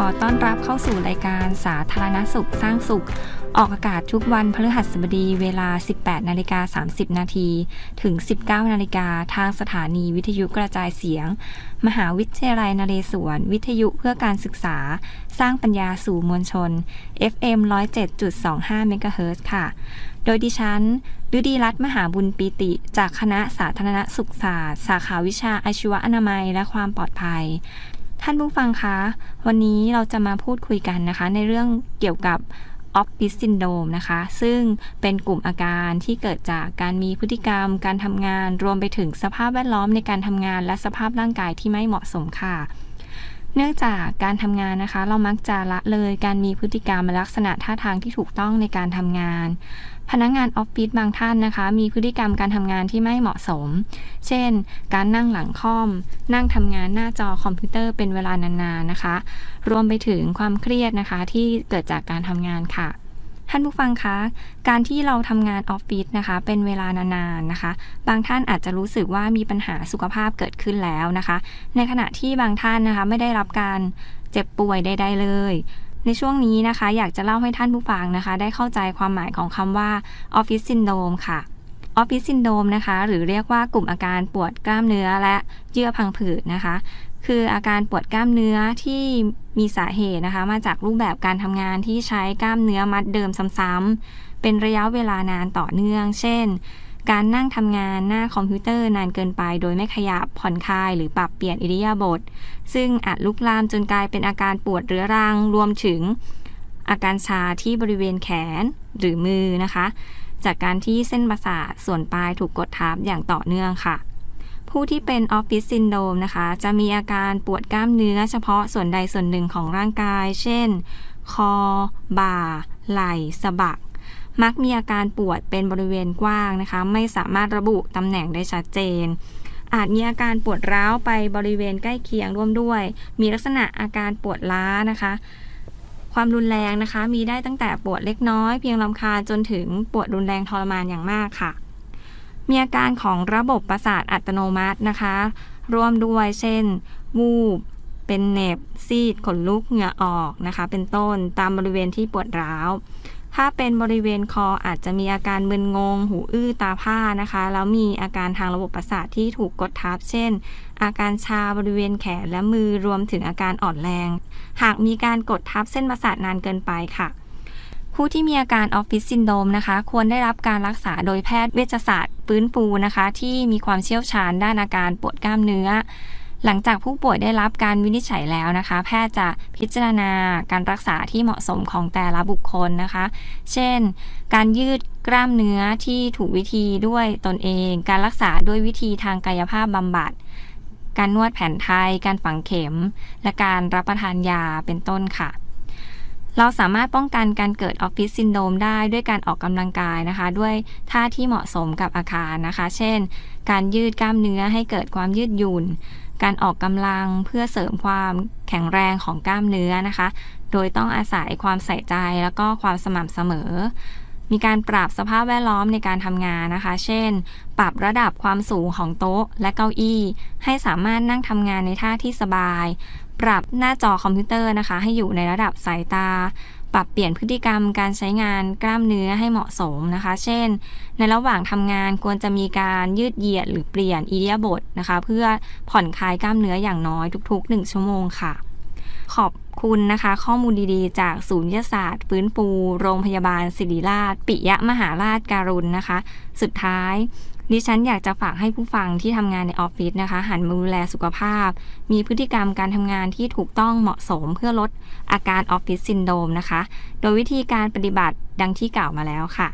ขอต้อนรับเข้าสู่รายการสาธารณสุขสร้างสุข ออกอากาศทุกวันพฤหัสบดีเวลา 18 นาฬิกา 30 นาทีถึง 19 นาฬิกาทางสถานีวิทยุกระจายเสียง มหาวิทยาลัยนเรศวร วิทยุเพื่อการศึกษา สร้างปัญญาสู่มวลชน FM 107.25เมกะเฮิรตซ์ค่ะ โดยดิฉันฤดีรัตน์มหาบุญปีติ จากคณะสาธารณสุขศาสตร์ สาขาวิชาอาชีวอนามัยและความปลอดภัย ท่านผู้ฟังคะ วันนี้เราจะมาพูดคุยกันนะคะ ในเรื่องเกี่ยวกับออฟฟิศซินโดมนะคะ ซึ่งเป็นกลุ่มอาการที่เกิดจากการมีพฤติกรรม การทำงาน รวมไปถึงสภาพแวดล้อมในการทำงาน และสภาพร่างกายที่ไม่เหมาะสมค่ะ เนื่องจากการทำงานนะคะ เรามักจะละเลยการมีพฤติกรรมและลักษณะท่าทางที่ถูกต้องในการทำงาน พนักงานออฟฟิศบางท่านนะคะ มีพฤติกรรมการทำงานที่ไม่เหมาะสม เช่น การนั่งหลังคอม นั่งทำงานหน้าจอคอมพิวเตอร์เป็นเวลานานๆนะคะ รวมไปถึงความเครียดนะคะที่เกิดจากการทำงานค่ะ ท่านผู้ฟังคะ การที่เราทำงานออฟฟิศนะคะ เป็นเวลานานๆนะคะ บางท่านอาจจะรู้สึกว่ามีปัญหาสุขภาพเกิดขึ้นแล้วนะคะ ในขณะที่บางท่านนะคะไม่ได้รับการเจ็บป่วยใดๆเลยในช่วงนี้นะคะ อยากจะเล่าให้ท่านผู้ฟังนะคะ ได้เข้าใจความหมายของคำว่าออฟฟิศซินโดมค่ะ ออฟฟิศซินโดมนะคะ หรือเรียกว่ากลุ่มอาการปวดกล้ามเนื้อและเยื่อพังผืดนะคะ คืออาการปวดกล้ามเนื้อที่มีสาเหตุนะคะ มาจากรูปแบบการทำงานที่ใช้กล้ามเนื้อมัดเดิมซ้ำๆเป็นระยะเวลานานต่อเนื่อง เช่น การนั่งทำงานหน้าคอมพิวเตอร์นานเกินไป โดยไม่ขยับผ่อนคลายหรือปรับเปลี่ยนอิริยาบถซึ่งอาจลุกลามจนกลายเป็นอาการปวดเรื้อรังรวมถึงอาการชาที่บริเวณแขนหรือมือนะคะ จากการที่เส้นประสาทส่วนปลายถูกกดทับอย่างต่อเนื่องค่ะ ผู้ที่เป็นออฟฟิศซินโดมนะคะ จะมีอาการปวดกล้ามเนื้อเฉพาะส่วนใดส่วนหนึ่งของร่างกาย เช่น คอ บ่า ไหล่สะบัก มักมีอาการปวดเป็นบริเวณกว้างนะคะ ไม่สามารถระบุตำแหน่งได้ชัดเจนอาจมีอาการปวดร้าวไปบริเวณใกล้เคียงร่วมด้วย มีลักษณะอาการปวดล้านะคะ ความรุนแรงนะคะ มีได้ตั้งแต่ปวดเล็กน้อยเพียงลำคาญจนถึงปวดรุนแรงทรมานอย่างมากค่ะ มีอาการของระบบประสาทอัตโนมัตินะคะ ร่วมด้วยเช่น วูบ เป็นเน็บ ซีด ขนลุก เหงื่อออกนะคะ เป็นต้นตามบริเวณที่ปวดร้าว ถ้าเป็นบริเวณคออาจจะมีอาการมึนงง หูอื้อตาผ้านะคะ แล้วมีอาการทางระบบประสาทที่ถูกกดทับ เช่น อาการชาบริเวณแขนและมือรวมถึงอาการอ่อนแรง หากมีการกดทับเส้นประสาทนานเกินไปค่ะผู้ที่มีอาการออฟฟิศซินโดรมนะคะ ควรได้รับการรักษาโดยแพทย์เวชศาสตร์ ฟื้นฟูนะคะ ที่มีความเชี่ยวชาญด้านอาการปวดกล้ามเนื้อ หลังจากผู้ป่วยได้รับการวินิจฉัยแล้วนะคะ แพทย์จะพิจารณาการรักษาที่เหมาะสมของแต่ละบุคคลนะคะ เช่น การยืดกล้ามเนื้อที่ถูกวิธีด้วยตนเอง การรักษาด้วยวิธีทางกายภาพบำบัด การนวดแผนไทย การฝังเข็ม และการรับประทานยาเป็นต้นค่ะเราสามารถป้องกันการเกิดออฟฟิศซินโดมได้ด้วยการออกกำลังกายนะคะ ด้วยท่าที่เหมาะสมกับอาคารนะคะ เช่น การยืดกล้ามเนื้อให้เกิดความยืดหยุ่น การออกกำลังเพื่อเสริมความแข็งแรงของกล้ามเนื้อนะคะ โดยต้องอาศัยความใส่ใจแล้วก็ความสม่ำเสมอ มีการปรับสภาพแวดล้อมในการทำงานนะคะ เช่น ปรับระดับความสูงของโต๊ะและเก้าอี้ ให้สามารถนั่งทำงานในท่าที่สบาย ปรับหน้าจอคอมพิวเตอร์นะคะ ให้อยู่ในระดับสายตา ปรับเปลี่ยนพฤติกรรมการใช้งานกล้ามเนื้อให้เหมาะสมนะคะ เช่น ในระหว่างทำงานควรจะมีการยืดเหยียดหรือเปลี่ยนอิริยบถนะคะ เพื่อผ่อนคลายกล้ามเนื้ออย่างน้อยทุก ๆ 1 ชั่วโมงค่ะ ขอบคุณนะคะ ข้อมูลดีๆ จากศูนย์วิทยาศาสตร์ฟื้นฟูโรงพยาบาลศิริราช ปิยะมหาราชการุณนะคะ สุดท้าย ดิฉันอยากจะฝากให้ผู้ฟังที่ทำงานในออฟฟิศนะคะ หันมาดูแลสุขภาพ มีพฤติกรรมการทำงานที่ถูกต้องเหมาะสมเพื่อลดอาการออฟฟิศซินโดมนะคะ โดยวิธีการปฏิบัติดังที่กล่าวมาแล้วค่ะ